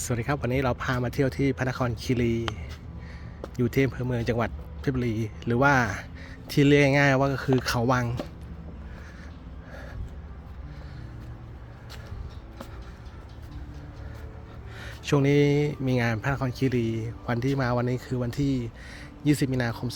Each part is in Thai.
สวัสดีครับวันนี้เราพามาเที่ยวที่พระนครคีรี อยู่ที่อำเภอเมืองจังหวัดเพชรบุรี หรือว่าที่เรียกง่ายๆว่าก็คือเขาวัง ช่วงนี้มีงานพระนครคีรี วันที่มาวันนี้คือวันที่ 20 มีนาคม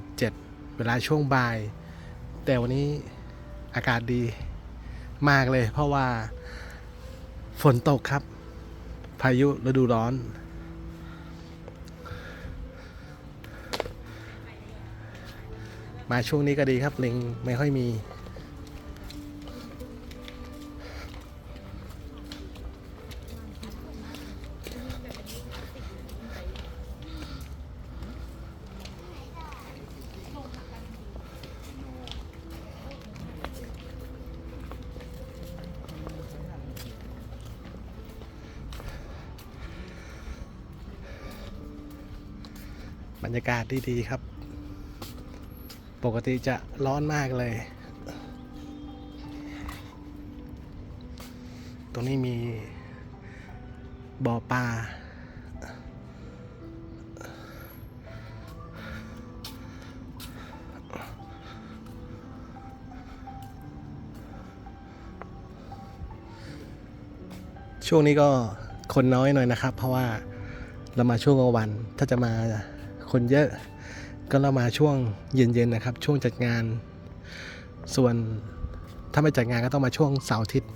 2567 เวลาช่วงบ่าย แต่วันนี้อากาศดีมากเลย เพราะว่าฝนตกครับ พายุฤดูร้อน มาช่วงนี้ก็ดีครับลิงไม่ค่อยมี บรรยากาศดีๆครับ ปกติจะร้อนมากเลย ตรงนี้มีบ่อปลาช่วงนี้ก็คนน้อยหน่อยนะครับ เพราะว่าเรามาช่วงกลางวันถ้าจะมา คนเยอะ ก็เรามาช่วงเย็นๆนะครับ ช่วงจัดงาน ส่วนถ้าไม่จัดงานก็ต้องมาช่วงเสาร์อาทิตย์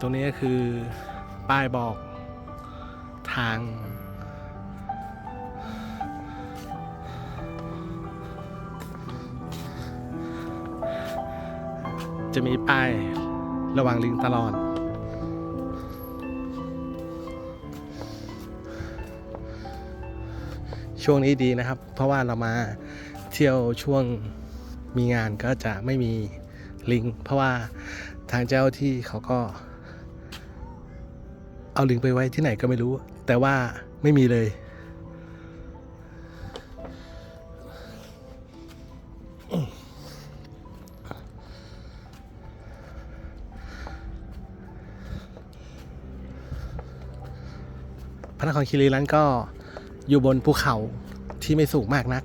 ตรงนี้ก็คือป้ายบอกทาง จะมีป้ายระวังลิงตลอด ช่วงนี้ดีนะครับ เพราะว่าเรามาเที่ยวช่วงมีงานก็จะไม่มีลิง เพราะว่าทางเจ้าที่เขาก็ เอาลิงไปไว้ที่ไหนก็ไม่รู้ แต่ว่าไม่มีเลย พระนครคีรีนั้นก็อยู่บนภูเขาที่ไม่สูงมากนัก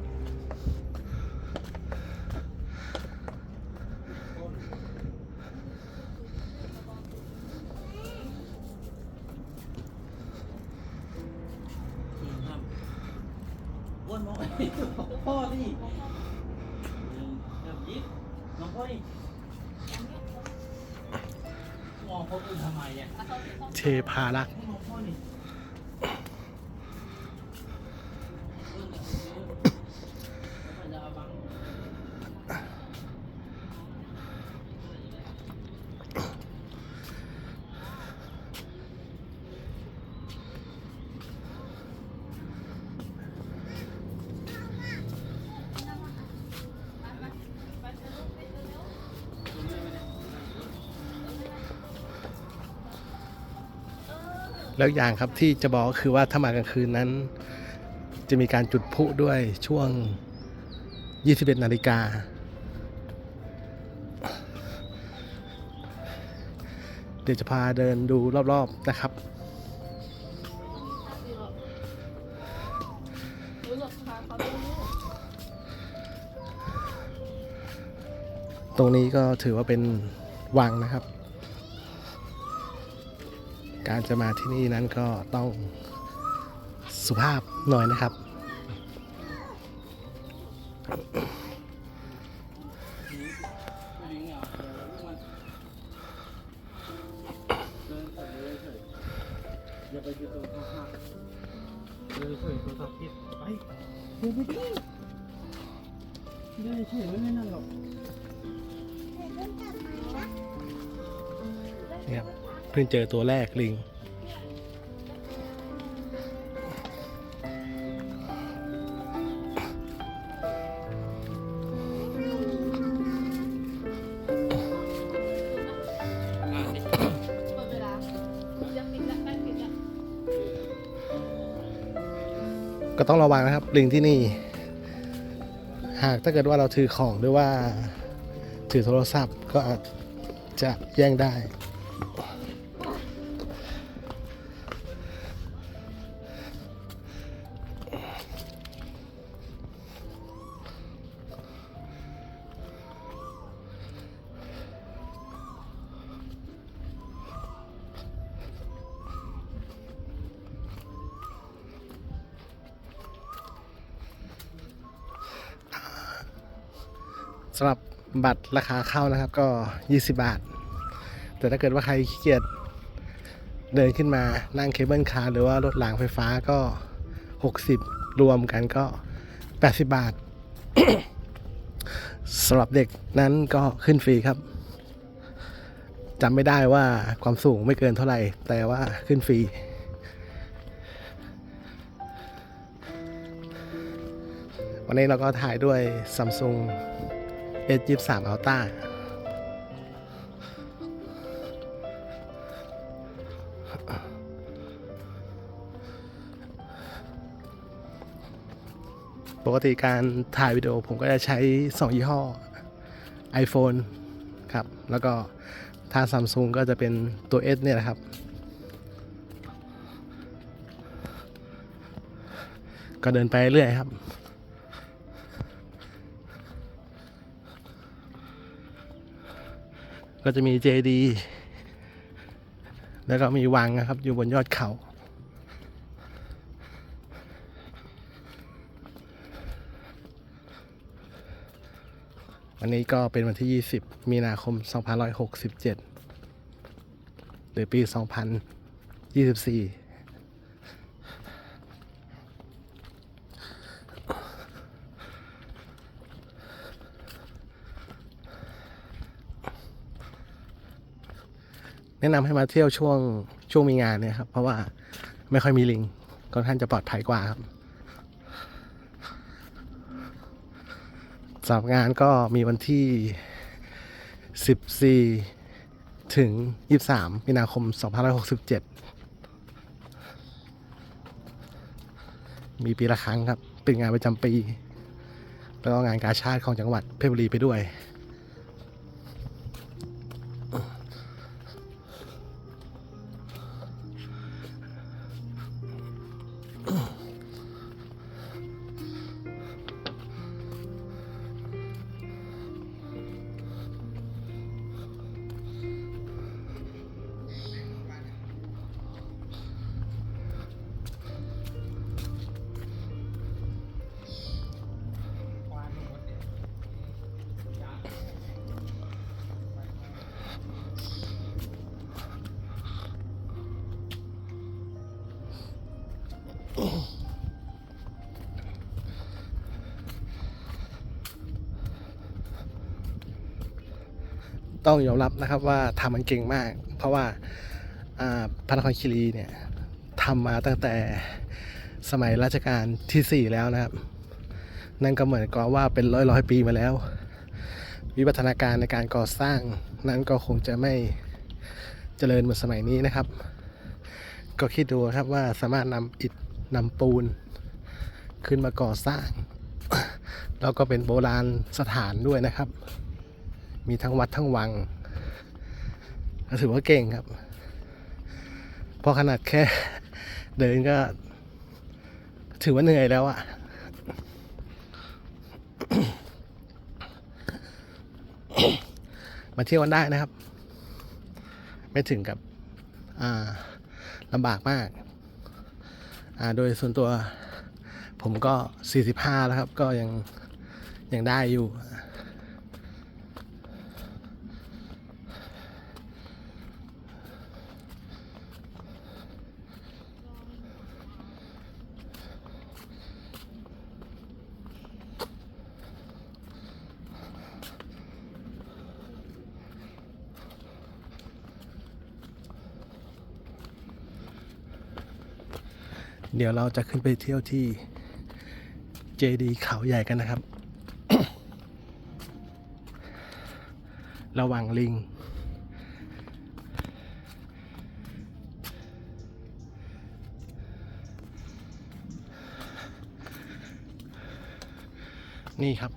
อ้วนน้อยพ่อดิแบบยิบน้องพ่อดิมองคนอื่นทำไมอะเทพารักษ์น้องพ่อดิ แล้วอย่างครับที่จะบอกก็คือว่าถ้ามากลางคืนนั้น จะมีการจุดพลุด้วยช่วง 21 นาฬิกา เดี๋ยวจะพาเดินดูรอบๆนะครับ ตรงนี้ก็ถือว่าเป็นวังนะครับ การจะมาที่นี่นั้นก็ต้องสุภาพหน่อยนะครับลิงอะมันเดินเฉยเดินเฉยอย่าไปยืนตรงข้างๆเดินเฉยตัวสับผิดไปเดินไปดิเดินเฉยไม่ไม่นั่นหรอกเนี่ยครับเพิ่งเจอตัวแรกลิงเปิดเวลายังปิดละแป้งปิดละก็ต้องระวังนะครับลิงที่นี่ หากถ้าเกิดว่าเราถือของหรือว่า ถือโทรศัพท์ก็อาจจะแย่งได้ สำหรับบัตรราคาเข้านะครับก็ 20 บาท แต่ถ้าเกิดว่าใครขี้เกียจเดินขึ้นมานั่งเคเบิลคาร์หรือว่ารถรางไฟฟ้าก็ 60 รวมกันก็ 80 บาทสำหรับเด็กนั้นก็ขึ้นฟรีครับจำไม่ได้ว่าความสูงไม่เกินเท่าไหร่ แต่ว่าขึ้นฟรีวันนี้เราก็ถ่ายด้วย Samsung S23 Ultra ปกติการถ่ายวิดีโอผมก็จะใช้ 2 ยี่ห้อ iPhone ครับ แล้วก็ถ้า Samsung ก็จะเป็นตัว S เนี่ยแหละครับ ก็เดินไปเรื่อยครับ ก็จะมีเจดีแล้วก็มีวังนะครับ อยู่บนยอดเขา วันนี้ก็เป็นวันที่ 20 มีนาคม 2567 หรือปี 2024 แนะนำให้มาเที่ยวช่วงช่วงมีงานเนี่ยครับ เพราะว่าไม่ค่อยมีลิงค่อนข้างจะปลอดภัยกว่าครับสำหรับงานก็มีวันที่ 14 ถึง 23 มีนาคม 2567 มีปีละครั้งครับ เป็นงานประจำปี แล้วก็งานกาชาติของจังหวัดเพชรบุรีไปด้วย ต้องยอมรับนะครับว่าทำมันเก่งมาก เพราะว่าอ่าพระนครคีรีเนี่ยทำมาตั้งแต่สมัยรัชกาลที่ 4 แล้วนะครับ นั่นก็เหมือนกับว่าเป็นร้อยร้อยปีมาแล้ว วิวัฒนาการในการก่อสร้าง นั้นก็คงจะไม่เจริญเหมือนสมัยนี้นะครับ ก็คิดดูครับว่าสามารถนำอิฐนำปูน ขึ้นมาก่อสร้าง แล้วก็เป็นโบราณสถานด้วยนะครับ มีทั้งวัดทั้งวังถือว่าเก่งครับเพราะขนาดแค่เดินก็ ถือว่าเหนื่อยแล้วอะมาเที่ยวกันได้นะครับ ไม่ถึงกับอ่าลำบากมากอ่าโดยส่วนตัวผมก็ 45 แล้วครับ ก็ยังยังได้อยู่ เดี๋ยวเราจะขึ้นไปเที่ยวที่เจดีเขาใหญ่กันนะครับ ระวังลิง นี่ครับ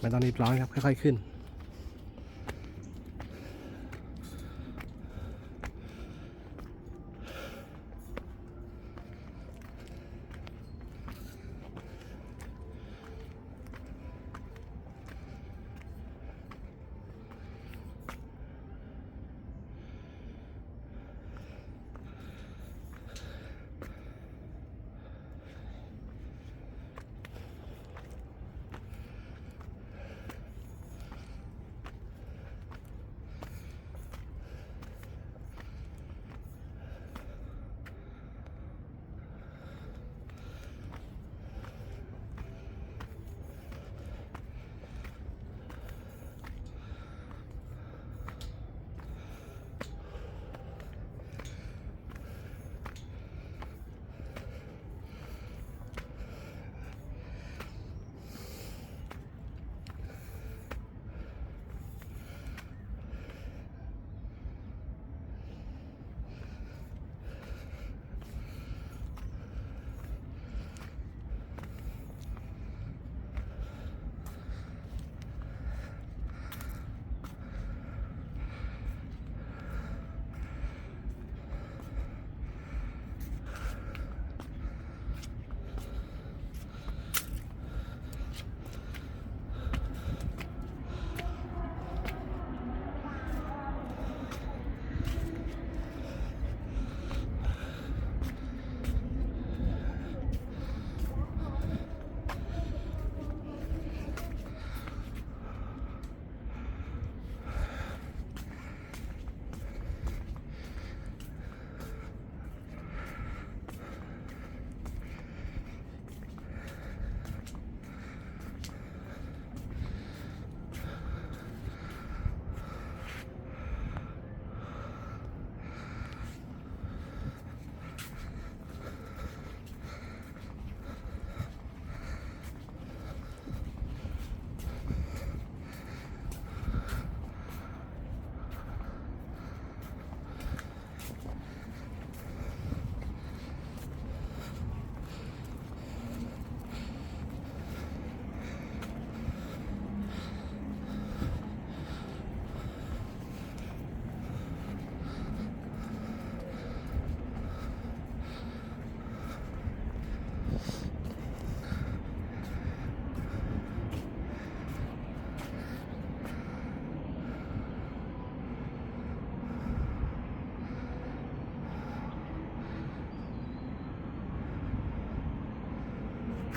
ไม่ ตอนนี้ร้อนครับค่อยๆขึ้น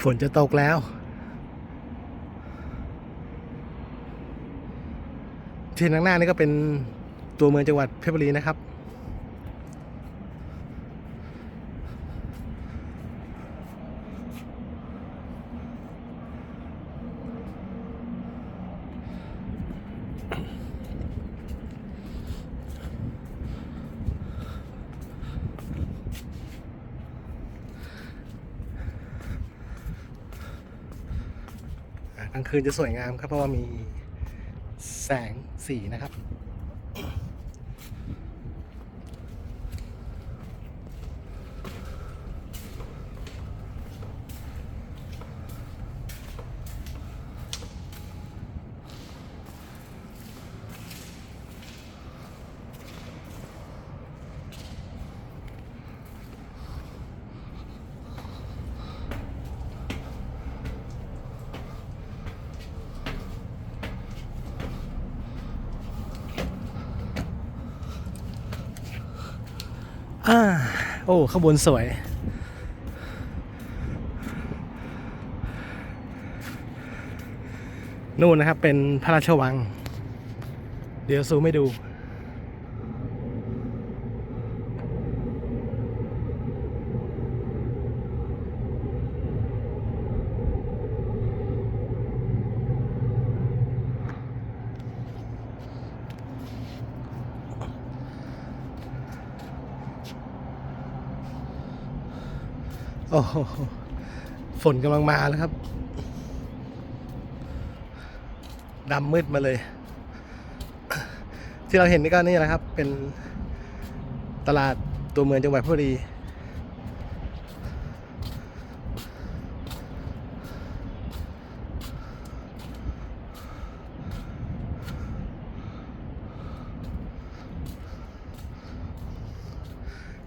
ฝนจะตกแล้ว ที่ข้างหน้านี่ก็เป็นตัวเมืองจังหวัดเพชรบุรีนะครับ คืนจะสวยงามครับเพราะว่ามีแสงสีนะครับ อ่าโอ้ข้างบนสวย นู่นนะครับเป็นพระราชวัง เดี๋ยวซูมให้ดู โอ้โหฝนกำลังมาแล้วครับดำมืดมาเลย ที่เราเห็นนี่ก็นี่แหละครับ เป็นตลาดตัวเมืองจังหวัดพุรี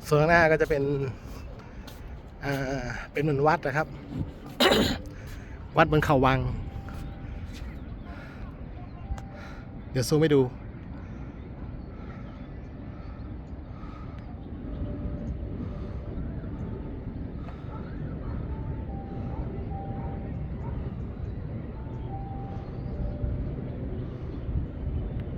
ส่วนหน้าก็จะเป็น เป็นเหมือนวัดนะครับ วัดบนเขาวัง เดี๋ยวซูมให้ดู